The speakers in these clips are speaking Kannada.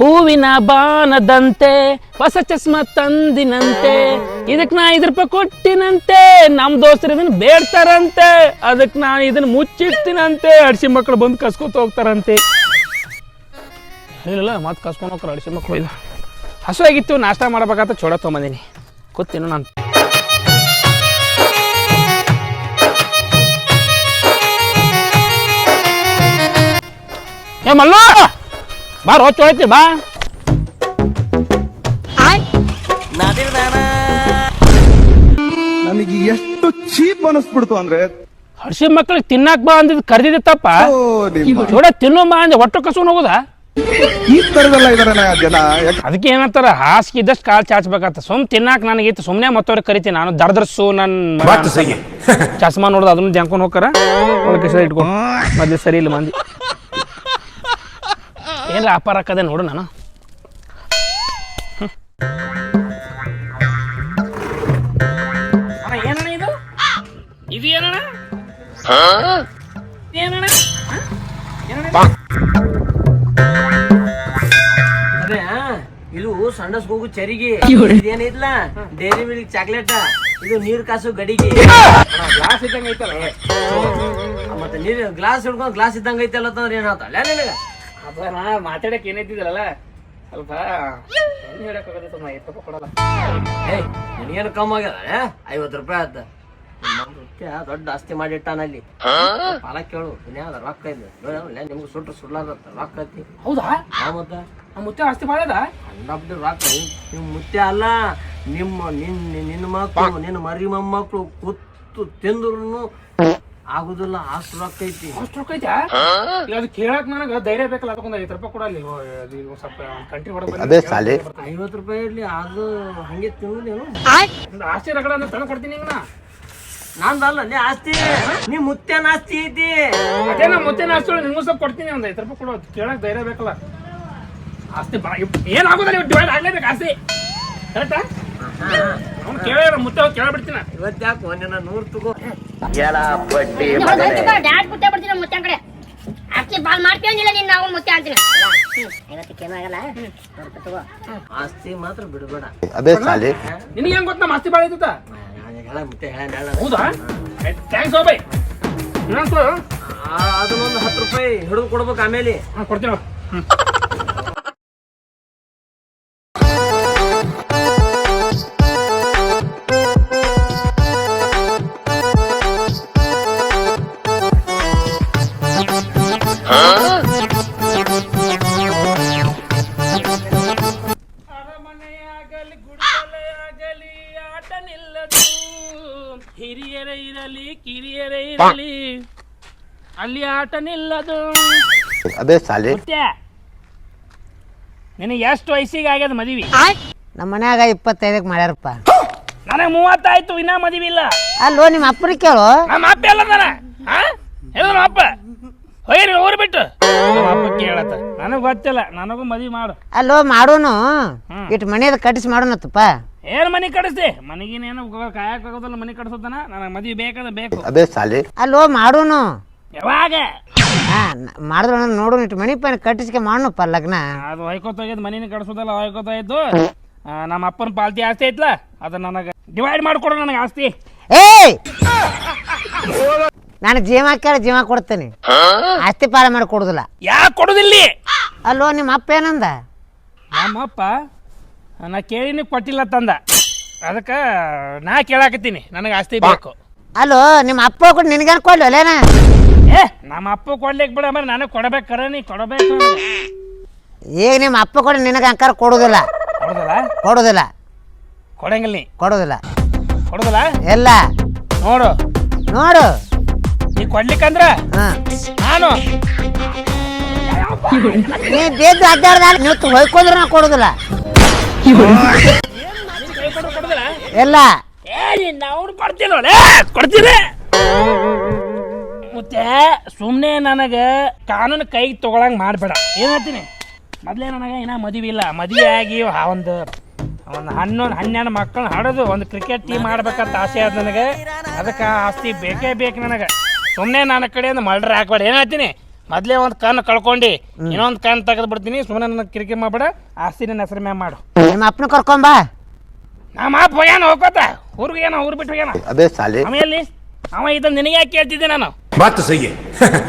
ಹೂವಿನ ಬಾನದಂತೆ, ಹೊಸ ಚಸ್ಮ ತಂದಿನಂತೆ, ಇದಕ್ ನಾ ಐದು ರೂಪಾಯಿ ಕೊಟ್ಟಿನಂತೆ, ನಮ್ ದೋಸ್ತರು ಇದನ್ನ ಬೇಡ್ತಾರಂತೆ, ಅದಕ್ ನಾನು ಇದನ್ನ ಮುಚ್ಚಿಡ್ತೀನಂತೆ, ಅಡ್ಸಿ ಮಕ್ಕಳು ಬಂದು ಕಸ್ಕೊತ ಹೋಗ್ತಾರಂತೆ. ಇಲ್ಲ ಮತ್ತೆ ಕಸ್ಕೊಂಡು ಹೋಗ್ತಾರೆ ಅಡ್ಸಿ ಮಕ್ಕಳು ಇದು. ಹಸು ಆಗಿತ್ತು, ನಾಷ್ಟ ಮಾಡ್ಬೇಕಂತ ಚೋಡ ತೊಗೊಂಬಂದಿನಿ. ಗೊತ್ತಿನ ನಾನು. ಏ ಮಲ್ಲು! ಬಾ ರೋಚ್ ತೊಳಿತಿ ಬಾ. ನನಗೆ ಎಷ್ಟು ಚೀಪ್ ಅನಿಸ್ಬಿಡ್ತು ಅಂದ್ರೆ ಹಡ್ಸಿ ಮಕ್ಕಳಿಗೆ ತಿನ್ನಾಕ್ ಬಾ ಅಂದಿದ್ ಕರ್ದಿದ್ದೆ ತಪ್ಪ. ಚೂಡ ತಿನ್ನು ಬಾ ಅಂದ್ರೆ ಒಟ್ಟು ಕಸ್ಕೊಂಡು ಹೋಗುದಾ? ಈ ತರದೆಲ್ಲ ಇದಾರೆ ಜನ ಅದಕ್ಕೆ ಏನಂತಾರ ಹಾಸಿಗೆ ಇದ್ದಷ್ಟು ಕಾಲು ಚಾಚ್ಬೇಕಂತ. ಸುಮ್ ತಿನ್ನಾಕ ನನಗಿತ್ತು ಸುಮ್ಮನೆ ಮತ್ತವ್ರಿಗೆ ಕರಿತೀನಿ. ನಾನು ದರ್ದರ್ಸು ನನ್ನ ಚಸ್ಮಾ ನೋಡ್ದು ಅದನ್ನ ಜಂಕೊಂಡು ಹೋಗ್ತಾರ ಒಳಗೆ ಸರಿ ಇಟ್ಕೊಂಡು ಮೊದ್ಲು ಸರಿ ಇಲ್ಲ ಮಂದಿ. ಏನ್ರ ಅಪಾರ ಹಾಕದೆ ನೋಡು ನಾನು. ಏನಣ್ಣ ಇದು? ಅದೇ ಇದು ಸಣ್ಣ ಹೋಗು ಚರಿಗೆ. ಇದೇನಿಲ್ಲ ಡೈರಿ ಮಿಲ್ಕ್ ಚಾಕ್ಲೇಟ್. ಇದು ನೀರ್ ಕಾಸು ಗಡಿಗೆ. ಗ್ಲಾಸ್ ಇದ್ದಂಗ ಐತಲ್ಲ ಮತ್ತೆ ನೀರ್, ಗ್ಲಾಸ್ ಹಿಡ್ಕೊಂಡು ಗ್ಲಾಸ್ ಇದ್ದಂಗ ಐತಲ್ಲ ಅಂತಂದ್ರೆ ನಿನಗ. ಅದ ನಾ ಮಾತಾಡಕ್ ಏನೈತಿದ್ರಲ್ಲ ಸ್ವಲ್ಪ ಎಣ್ಣೆ ಹಿಡಕ್ಕಾಗತ್ತೆ ಸ್ವಲ್ಪ ನಾ ಎತ್ತಪ್ಪ ಕೊಡಲ್ಲ. ಏಯ್ ನಿನಗೇನು ಕಮ್ಮಿ ಆಗ್ಯದ? ಐವತ್ತು ರೂಪಾಯಿ ಆತ. ರೂಪಾಯಿ ದೊಡ್ಡ ಆಸ್ತಿ ಮಾಡಿಟ್ಟಾನಲ್ಲಿ ಪಾಲ ಕೇಳು ಇನ್ಯಾವ್ದ ರೊಕ್ಕ ಇದೆ. ನಿಮ್ಗೆ ಸುಟ್ರು ಸುಳ್ಳಾದ ರೊಕ್ಕ ಐತಿ. ಹೌದಾ? ಮತ್ತ? ಆ ಮುತ್ತೆ ಆಸ್ತಿ ಮಾಡ್ಯದ? ರೊಕ್ಕ ನಿಮ್- ಮುತ್ತೆ ಮುತ್ಯ ಅಲ್ಲ ನಿಮ್ಮ ನಿನ್ ನಿನ್ನ ಮಕ್ಳು ನಿನ್ನ ಮರಿ ಮೊಮ್ಮಕ್ಕಳು ಕುತ್ತು ತಿಂದ್ರು ಆಗುದಿಲ್ಲ ಅಷ್ಟು ರೊಕ್ಕ ಐತಿ. ಅಷ್ಟು ರೊಕ್ಕ ಐತಾ? ಈಗ ಅದು ಕೇಳಕ್ ನನಗ ಧೈರ್ಯ ಬೇಕಲ್ಲ ಅದಕ್ಕೊಂದು ಐದು ರೂಪಾಯಿ ಕೊಡಲ್ಲ ಅದು ಸ್ವಲ್ಪ ಕಂಟ್ರಿ ಹೊಡೆದ ಅದೇ ಸಾಲಿ. ಐವತ್ತು ರೂಪಾಯಿ ಇರ್ಲಿ ಅದು ಹಂಗೆ ತಿನ್ನುದೇನು ಆಸ್ತಿ ರಗಡ ಅಂತ ತಂದು ಕೊಡ್ತೀನಿ ಈಗ ನಂದಲ್ಲ ನೀ ಆಸ್ತಿ ನೀ ಮುತ್ತೇನ ಆಸ್ತಿ ಐತಿ. ಅದೇ ನಾ ಮುತ್ತೆ ಆಸ್ತಿ ಒಳಗೆ ನಿಮ್ಗೂ ಸ್ವಲ್ಪ ಕೊಡ್ತೀನಿ ಒಂದು ಐದು ರೂಪಾಯಿ ಕೊಡೋದು ಕೇಳಕ್ ಧೈರ್ಯ ಬೇಕಲ್ಲ. ಆಸ್ತಿ ಏನಾಗುದಿಲ್ಲ ಏನಾಗೋದಿಲ್ಲ ಡಿವೈಡ್ ಆಗ್ಲೇಬೇಕು ಆಸ್ತಿ. ಕರೆಕ್ಟಾ ಕೇಳ ಮುತ್ತೆ ಕೇಳ ಕೇಳ್ಬಿಡ್ತೀನಿ. ಇವತ್ತು ಯಾಕೆ ಒಂದಿನ ನೂರು ತಗೋ? ಡ್ಯಾಡ್ ಮುತ್ತೆ ಬರ್ತೀನಿ ಮುತ್ತೆ ಕಡೆ. ಅಕ್ಕಿ ಬಾಲ್ ಮಾಡ್ತೀವಂದಿಲ್ಲ ನೀನ್ ನಾವು ಮುತ್ತೆ ಅಂತೀನಿ. ಆಸ್ತಿ ಮಾತ್ರ ಬಿಡಬೇಡ. ಅದೇ ಸಾಲಿ ನಿನಗೆ ಹೆಂಗ್ ಗೊತ್ತ ನಮ್ಮ ಆಸ್ತಿ ಭಾಳ ಐತದ ಹೌದಾ? ಥ್ಯಾಂಕ್ಸ್ ಓ ಬೈ ಇನ್ನೊಂದು ಅದನ್ನೊಂದು ಹತ್ತು ರೂಪಾಯಿ ಹಿಡಿದು ಕೊಡ್ಬೇಕು ಆಮೇಲೆ. ಹಾಂ ಅಲ್ಲಿ ಆಟ ನಿಲ್ಲದು ಅದೇ ಸಾಲಿ ಮುತ್ಯ ನಿನಗೆ ಎಷ್ಟು ವಯಸ್ಸಿಗೆ ಆಗ್ಯದ ಮದುವೆ? ನಮ್ಮ ಮನ್ಯಾಗ ಇಪ್ಪತ್ತೈದಕ್ಕೆ ಮಾಡ್ಯಾರಪ್ಪ. ನನಗೆ ಮೂವತ್ತಾಯ್ತು ಇನ್ನ ಮದುವೆ ಇಲ್ಲ. ಅಲ್ಲೋ ನಿಮ್ಮ ಅಪ್ಪನ ಕೇಳು. ನಮ್ಮ ಅಪ್ಪ ಎಲ್ಲದಾನ ಹಾ ಎಲ್ಲ ನಮ್ಮ ಅಪ್ಪ. ಹೋಯ್ರಿ ಊರು ಬಿಟ್ಟು. ನಮ್ಮ ಅಪ್ಪ ಕೇಳತ್ತ. ನನಗೆ ಗೊತ್ತಿಲ್ಲ ನನಗೂ ಮದುವೆ ಮಾಡು. ಅಲ್ಲೋ ಮಾಡೋನು. ಹ್ಮ್. ಇಟ್ಟು ಮನೆಯದ ಕಟ್ಟಿಸಿ ಮಾಡೋಣತ್ತಪ್ಪ ಏನ್ ಮನೆ ಕಡಿಸ್ತಿ ಮನೆಗೇನೇನು ಕಾಯಕ್ ಆಗೋದಿಲ್ಲ ಮನೆ ಕಡಿಸೋದನ ನನಗೆ ಮದುವೆ ಬೇಕಾದ ಬೇಕು. ಅದೇ ಸಾಲಿ ಅಲ್ಲೋ ಮಾಡೋನು. ಯಾವಾಗ? ಆ ಮಾಡಿದ್ರು ನೋಡು ಇಟ್ಟು ಮನಿ ಪೈನ ಕಟ್ಟಿಸ್ಕೆ ಮಾಡೋಣಪ್ಪ ಲಗ್ನ. ಅದು ಹೊಯ್ಕೋತ ಹೋಗ್ಯದ ಮನೇನ ಕಟ್ಸೋದಲ್ಲ ಹೊಯ್ಕೋತ ಹೋಯ್ತು ನಮ್ಮ ಅಪ್ಪನ ಪಾಲ್ತಿ ಆಸ್ತಿ ಐತ್ಲ ಅದು ನನಗೆ ಡಿವೈಡ್ ಮಾಡ್ಕೊಡು ನನಗೆ ಆಸ್ತಿ. ಏಯ್! ನಾನು ಜೀವ ಕೇಳ ಜೀವ ಕೊಡ್ತೇನೆ. ಆಸ್ತಿ ಪಾಲ ಮಾಡಿ ಕೊಡುದಿಲ್ಲ. ಯಾಕೆ ಕೊಡುದಿಲ್ಲ? ಅಲ್ಲೋ ನಿಮ್ಮ ಅಪ್ಪ ಏನಂದ? ನಮ್ಮಪ್ಪ ನಾ ಕೇಳಿನಿ ಕೊಟ್ಟಿಲ್ಲ ತಂದ. ಅದಕ್ಕೆ ನಾ ಕೇಳಾಕತ್ತೀನಿ ನನಗೆ ಆಸ್ತಿ ಬೇಕು. ಅಲ್ಲೋ ನಿಮ್ಮ ಅಪ್ಪ ಕೊಟ್ಟು ನಿನಗೇನು ಕೊಡ್ಲಿ ಅಲ್ಲೇನ? ಏ! ನಮ್ಮ ಅಪ್ಪ ಕೊಡ್ಲಿಕ್ಕೆ ಬಿಡ ಮರ ನನಗೆ ಕೊಡಬೇಕು ಕರ ನೀ ಕೊಡಬೇಕು ಈಗ ನಿಮ್ಮ ಅಪ್ಪ ಕೊಡ ನಿನಗೆ ಅಂಕಾರ ಕೊಡುದಿಲ್ಲ. ಕೊಡೋದಲ್ಲ? ಕೊಡುದಿಲ್ಲ. ಕೊಡಂಗಿಲ್ಲ ನೀ. ಕೊಡೋದಿಲ್ಲ. ಕೊಡೋದಲ್ಲ? ಎಲ್ಲ. ನೋಡು. ನೋಡು. ನೀ ಕೊಡ್ಲಿಕ್ಕಂದ್ರ ಹಾ. ನಾನು ನೀ ದೇದ್ದು ಅಡ್ಡಾಡ್ದ ನೀವು ಹೊಯ್ಕೊಂಡ್ರೆ ನಾ ಕೊಡುದಿಲ್ಲ. ನೀನ್ ಕೊಡೋದಿಲ್ಲ? ಎಲ್ಲ. ಏ ನಿನ್ನ ಅವ್ನು ಕೊಡ್ತೀನಿ ನೋಡೆ ಕೊಡ್ತೀನಿ ಮತ್ತೆ ಸುಮ್ಮನೆ ನನಗೆ ಕಾನೂನು ಕೈಗೆ ತಗೊಳಂಗ್ ಮಾಡಬೇಡ. ಏನು ಹೇಳ್ತೀನಿ ಮೊದಲೇ ನನಗೆ ಇನ್ನ ಮದುವೆ ಇಲ್ಲ. ಮದುವೆ ಆಗಿ ಆ ಒಂದು ಒಂದು ಹನ್ನೊಂದು ಹನ್ನೆರಡು ಮಕ್ಕಳನ್ನ ಹಡದು ಒಂದು ಕ್ರಿಕೆಟ್ ಟೀಮ್ ಆಡ್ಬೇಕಂತ ಆಸೆ ಆದ ನನಗೆ. ಅದಕ್ಕೆ ಆಸ್ತಿ ಬೇಕೇ ಬೇಕು ನನಗೆ. ಸುಮ್ಮನೆ ನನ್ನ ಕಡೆಯಿಂದ ಮಲ್ಡ್ರ್ ಹಾಕ್ಬೇಡ ಏನು ಹೇಳ್ತೀನಿ ಮೊದ್ಲೇ ಒಂದು ಕಣ್ಣು ಕಳ್ಕೊಂಡು. ಇನ್ನೊಂದು ಕಣ್ಣು ತೆಗೆದು ಬಿಡ್ತೀನಿ. ಸುಮ್ಮನೆ ನನ್ನ ಕ್ರಿಕೆಟ್ ಮಾಡ್ಬೇಡ. ಆಸ್ತಿ ನನ್ನ ಹೆಸರು ಮ್ಯಾಮ್ ಮಾಡು. ನಿಮ್ಮ ಅಪ್ಪನ ಕರ್ಕೊಂಬ ನಮ್ಮ ಅಪ್ಪ ಹೋಗ್ಯಾನ ಹೋಗ್ಕೋತ. ಊರಿಗೆ ಏನೋ ಊರು ಬಿಟ್ಟು ಹೋಗ್ಯಾನ. ಅದೇ ಸಾಲಿ. ಆಮೇಲೆ ಅವ ಇದನ್ನ ನಿನಗೆ ಯಾಕೆ ಕೇಳ್ತಿದ್ದೆ ನಾನು? ಮತ್ತೆ ಸಹಿ.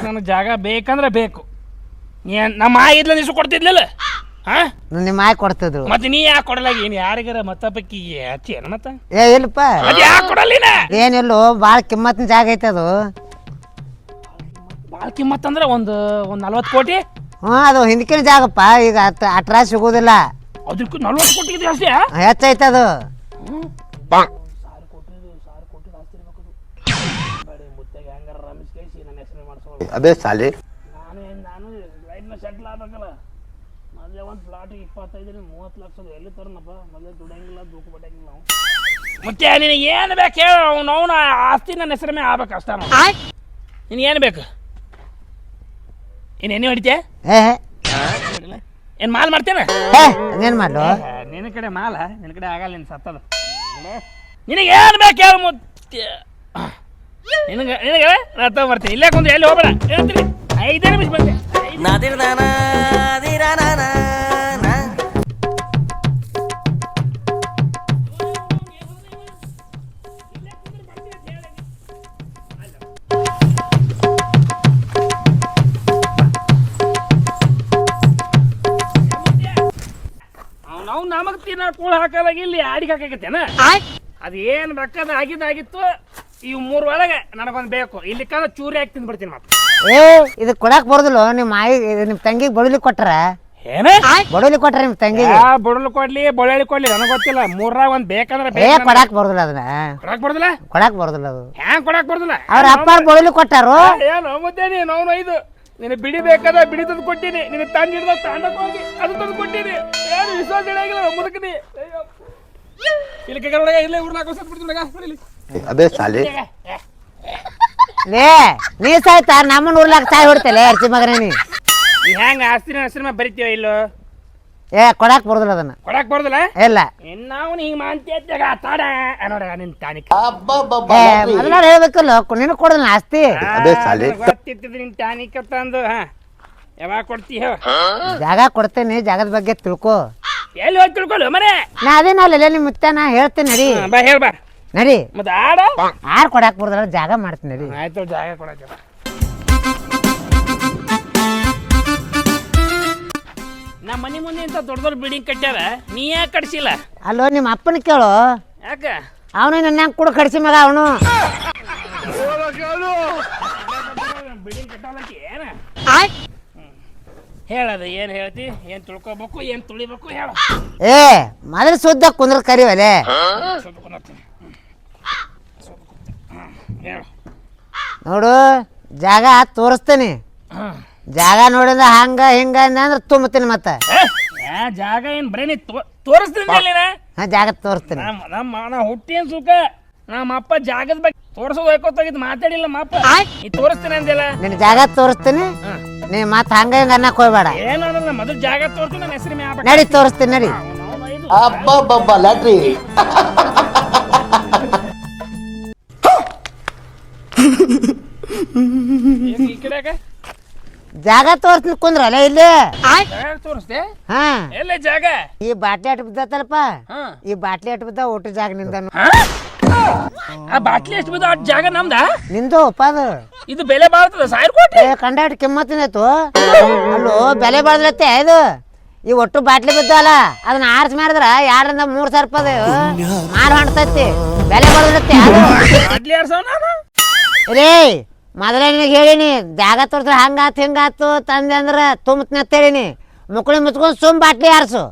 ನನಗೆ ಜಾಗ ಬೇಕಂದ್ರೆ ಬೇಕು. ನೀ ನಮ್ಮ ಆ ಇದ್ಲ ನಿಸು ಕೊಡ್ತಿದ್ಲಿಲ್ಲ? ಹಾ ನಿಮ್ಮ ಆಯ್ ಕೊಡ್ತಿದ್ರು. ಮತ್ತೆ ನೀ ಯಾಕೆ ಕೊಡಲ್ಲ? ಏನು ಯಾರಿಗಾರ ಮತ್ತಪ್ಪಕ್ಕಿ ಹಚ್ಚಿ ಏನು ಮತ್ತ? ಏ ಇಲ್ಲಪ್ಪ. ಅದು ಯಾಕೆ ಕೊಡಲ್ಲಿನ ಏನಿಲ್ಲೋ ಭಾಳ ಕಿಮ್ಮತ್ತಿನ ಜಾಗ ಐತೆ ಅದು. ಭಾಳ ಕಿಮ್ಮತ್ ಅಂದ್ರೆ ಒಂದು ಒಂದು ನಲ್ವತ್ತು ಕೋಟಿ? ಹ್ಞೂ ಅದು ಹಿಂದಕಿನ ಜಾಗಪ್ಪ. ಈಗ ಅಟ್ ಅಟ್ರಾ ಸಿಗೋದಿಲ್ಲ. ಅದಕ್ಕೂ ನಲ್ವತ್ತು ಕೋಟಿ ಇದೆ ಅಷ್ಟೇ? ಹೆಚ್ಚೈತೆ ಅದು. ಅದೇ ಸಾಲಿ ನಾನು ನಾನು ಲೈಫ್ನ ಸೆಟ್ಲ್ ಆಗ್ಬೇಕಲ್ಲ. ಮೊದಲೇ ಒಂದು ಪ್ಲಾಟ್ ಇಪ್ಪತ್ತೈದರಿಂದ ಮೂವತ್ತು ಲಕ್ಷದ ಎಲ್ಲಿ ತರನಪ್ಪ ಮೊದಲೇ ದುಡಂಗಿಲ್ಲ ದೂಕು ಬಟ್ಟಂಗಿಲ್ಲ ನಾವು ಮತ್ತೆ ನಿನಗೆ ಏನು ಬೇಕು ಹೇಳು ಅವ್ನು ಅವನ ಆಸ್ತಿ ನನ್ನ ಹೆಸರ ಮೇಲೆ ಆಗ್ಬೇಕು ಅಷ್ಟ ನಿನಗೆ ಏನು ಬೇಕು? ಇನ್ನೇನು ಎಣ್ಣೆ ಹೊಡಿತೆ ಏನು ಮಾಲ್ ಮಾಡ್ತೇನೆ ಏ ಅದೇನು ನಿನ್ನ ಕಡೆ ಮಾಲ ನಿನ್ನ ಕಡೆ ಆಗಲ್ಲ ನಿನ್ನ ಸತ್ತದ ನಿನಗೆ ಏನು ಬೇಕು ಹೇಳು ಮುತ್ತೆ ನಿನಗೆ ನಿನಗೆ ನಾನು ತಗೊಂಬರ್ತೀನಿ ಇಲ್ಲೇ ಎಲ್ಲಿ ಹೋಗ್ಬೇಡ. ಹೇಳ್ತೀನಿ. ಐದೇ ನಿಮಿಷ ಬಂದೆ. ಐದ್- ನಾವು ನಮಗ್ ತಿನ್ನ ಕೂಳ ಹಾಕಲಾಗಿ ಇಲ್ಲಿ ಆಡಿಗೆ ಹಾಕಾಕತ್ತೇನ? ಅದು ಏನು ಬೇಕಾದ ಆಗಿದ್ದಾಗಿತ್ತು ಇವು ಮೂರು ಒಳಗೆ ನನಗೊಂದು ಬೇಕು. ಇಲ್ಲಿ ಕಾಲ ಚೂರಿ ಹಾಕಿ ತಿಂದ್ಬಿಡ್ತೀನಿ ಮತ್ತೆ. ಏ ಇದು ಕೊಡಕ್ ಬರೋದಿಲ್ಲ ನಿಮ್ಮ ಮಾಯಿ ನಿಮ್ಮ ತಂಗಿಗೆ ಬಡಲಿ ಕೊಟ್ರ? ಏನೇ? ಬಡಲಿ ಕೊಟ್ರ ನಿಮ್ಮ ತಂಗಿಗೆ? ಆ ಬುಡಲು ಕೊಡ್ಲಿ ಬೊಳ್ಳಿ ಕೊಡ್ಲಿ ನನಗೆ ಗೊತ್ತಿಲ್ಲ. ಮೂರ್ರಾಗ ಒಂದ್ ಬೇಕಂದ್ರೆ ಏ ಬೇಕು ಕೊಡಕ್ ಬರೋದಿಲ್ಲ ಅದನ್ನ. ಕೊಡಕ್ ಬರೋದಿಲ್ಲ? ಕೊಡಕ್ ಬರೋದಿಲ್ಲ ಅದು. ಹ್ಯಾಂಗ್ ಕೊಡಕ್ ಬರ್ದಿಲ್ಲ? ಅವ್ರ ಅಪ್ಪ ಬಡಲಿಕ್ಕೆ ಕೊಟ್ಟಾರು? ಏನು ಮತ್ತೆ ನೀ ಅವನು ಐದು. ನಿನ್ನ ಬಿಡಿ ಬೇಕಾದ ಬಿಡಿ ತಂದು ಕೊಟ್ಟಿನಿ. ನಿನ್ನ ತಂದು ಹಿಡ್ದ ತಾಂಡಕ್ ಹೋಗಿ ಅದು ತಂದು ಕೊಟ್ಟಿನಿ. ಏನು ವಿಶ್ವಾಸ ಇಡಂಗಿಲ್ಲ ಮುದುಕನಿ. ಇಲ್ಲಿ ಕೈಗಳ ಇಲ್ಲೇ ಊರ್ನಾಕ ಸತ್ ಬಿಡ್ತೀನಿ ಇಲ್ಲಿ. ಅದೇ ಸಾಲಿ ಲೇ ನೀ ಸಾಯ್ತಾ ನಮ್ಮನ್ನ ಉರ್ಲಾಕ ಸಾಯ್ ಹೊಡ್ತಲೆ ಅರ್ಚಿ ಮಗನೇ ನೀ. ಹೆಂಗ ಆಸ್ತಿನ ಹೆಸರು ಬರಿತೀವ ಇಲ್ಲೋ? ಏ ಕೊಡಕ್ ಬರೋದಿಲ್ಲ ಅದನ್ನ. ಕೊಡಕ್ ಬರ್ದಲ್ಲ? ಇಲ್ಲ. ನಾವು ಹಿಂಗ್ ಮಾಂತ್ಯಾಗ ತಾಡ ನೋಡ ನಿನ್ ಟಾನಿಕ್ ಏ ಮೊದಲ ಹೇಳ್ಬೇಕಲ್ಲ ನಿನಗೆ ಕೊಡೋದಿಲ್ಲ ಆಸ್ತಿ? ಅದೇ ಸಾಲಿ. ಗೊತ್ತಿರ್ತದ ನಿನ್ ಟಾನಿಕ್ ತಂದು ಹಾ. ಯಾವಾಗ ಕೊಡ್ತೀಯ? ಹೇಳ ಜಾಗ ಕೊಡ್ತೇನೆ ಜಾಗದ ಬಗ್ಗೆ ತಿಳ್ಕೊ. ಎಲ್ಲಿ ಹೋಗಿ ತಿಳ್ಕೊಳ್ಳು ಮನೆ? ನಾ ಅದೇನಲ್ಲ ನಿಮ್ಮ ಮುತ್ತ ನಾ ಹೇಳ್ತೇನೆ ನಡಿ. ಬಾ ಹೇಳ್ ಬಾ. ನಡಿ. ಮತ್ತೆ ಆಡ? ಆರ್ ಕೊಡಾಕ್ ಬರ್ದಲ್ಲ ಜಾಗ ಮಾಡ್ತೀನಿ ನಡಿ. ಆಯ್ತು ಜಾಗ ಕೊಡಕ್ಕೆ. ನಮ್ಮ ಮನೆ ಮುಂದೆ ಇಂಥ ದೊಡ್ಡ ದೊಡ್ಡ ಬಿಲ್ಡಿಂಗ್ ಕಟ್ಟ್ಯಾರ ನೀ ಯಾಕೆ ಕಟ್ಸಿಲ್ಲ? ಅಲ್ಲೋ ನಿಮ್ಮ ಅಪ್ಪನ ಕೇಳು. ಯಾಕ? ಅವನು ನನ್ನ ಕೂಡ ಕಡಿಸಿ ಮಗ ಅವನು. ಬಿಲ್ಡಿಂಗ್ ಕಟ್ಟಾಲಕ್ಕೆ ಏನ? ಹೇಳದ ಏನ್ ಹೇಳ್ತಿ? ಏನು ತಿಳ್ಕೊಬೇಕು ಏನ್ ತುಳಿಬೇಕು ಹೇಳ. ಏ ಮೊದಲು ಸುದ್ದ ಕುಂದ್ರ ಕರಿವಲೆ. ಹೇಳು. ನೋಡು ಜಾಗ ತೋರಿಸ್ತೇನೆ. ಜಾಗ ನೋಡಿದ ಹಂಗ ಹಿಂಗ ಅಂದ್ರೆ ತುಂಬತೀನಿ ಮತ್ತೆ. ಏ, ಜಾಗ ಏನ್ ಬರೀ ನೀ ತೋ- ತೋರಿಸ್ತೀನಿ ಅಲ್ಲಿನ? ಹಾ ಜಾಗ ತೋರಿಸ್ತೀನಿ. ನಮ್ಮ ನಮ್ಮ ನಾ ಹುಟ್ಟಿನ ಸುಖ? ನಮ್ಮ ಅಪ್ಪ ಜಾಗದ ಬಗ್ಗೆ ತೋರ್ಸೋದು ಹೋಯ್ಕೋತಾಗಿದ್ದು ಮಾತಾಡಿಲ್ಲ ನಮ್ಮ ಅಪ್ಪ ನೀ ತೋರಿಸ್ತೀನಿ ಅಂದಿಲ್ಲ ನಿನ್ನ ಜಾಗ ತೋರಿಸ್ತೀನಿ ನೀ ಮತ್ತೆ ಹಂಗ ಹಿಂಗ ಅನ್ನಕ್ ಹೋಗ್ಬೇಡ. ಏನು ಅನ್ನೋದು ಮೊದಲು ಜಾಗ ತೋರ್ಸು ನನ್ನ ಹೆಸರು ಮ್ಯಾಪ ನಡಿ ತೋರಿಸ್ತೀನಿ ನಡಿ. ಈ ಕಡೆಗ ಜಾಗ ತೋರ್ಸ್ ಕುಂದ್ರಲ್ಲ ಇಲ್ಲಿ? ತೋರಿಸ್ದೆ? ಹಾ. ಎಲ್ಲೇ ಜಾಗ? ಈ ಬಾಟ್ಲಿ ಅಟ್ ಬಿದ್ದತ್ತಲ್ಪ ಹಾ. ಈ ಬಾಟ್ಲಿ ಅಟ್ ಬಿದ್ದ ಒಟ್ಟು ಜಾಗ ನಿಂದ. ಆ ಬಾಟ್ಲಿ ಎಷ್ಟು ಬಿದ್ದು ಅಟ್ ಜಾಗ ನಮ್ದ? ನಿಂದು ಅಪ್ಪ ಅದು. ಇದು ಬೆಲೆ ಬಾಳ್ತದ ಸಾವಿರ ಕೋಟಿ? ಕಂಡ ಕಂಡಾಟ ಕಿಮ್ಮತ್ತಿನಾಯ್ತು ಅಲ್ಲೋ ಬೆಲೆ ಬಾಳ್ದತ್ತೆ ಇದು. ಈ ಒಟ್ಟು ಬಾಟ್ಲಿ ಬಿದ್ದಲ್ಲ ಅದನ್ನ ಆರ್ಸ್ ಮಾಡಿದ್ರ ಯಾರಿಂದ ಮೂರ್ ಸಾವಿರ ರೂಪಾಯಿ ಮಾರು ಹೊಂಟೈತಿ ಬೆಲೆ ಬಾಳ್ದತ್ತೆ ಅದು. ಬಾಟ್ಲಿ ಆರ್ಸವ್ ನಾನು ರೇ ಮೊದಲೇ ಹೇಳಿನಿ ಹೇಳೀನಿ ಜಾಗ ತೋರಿಸ್ರೆ ಹಂಗಾತು, ಹಿಂಗಾತು, ತಂದೆ ಅಂದ್ರೆ ತುಂಬತ್ನ ಅಂತ ಹೇಳೀನಿ. ಮುಚ್ಕೊಂಡು ಸುಮ್ ಬಾಟ್ಲಿ ಆರ್ಸು.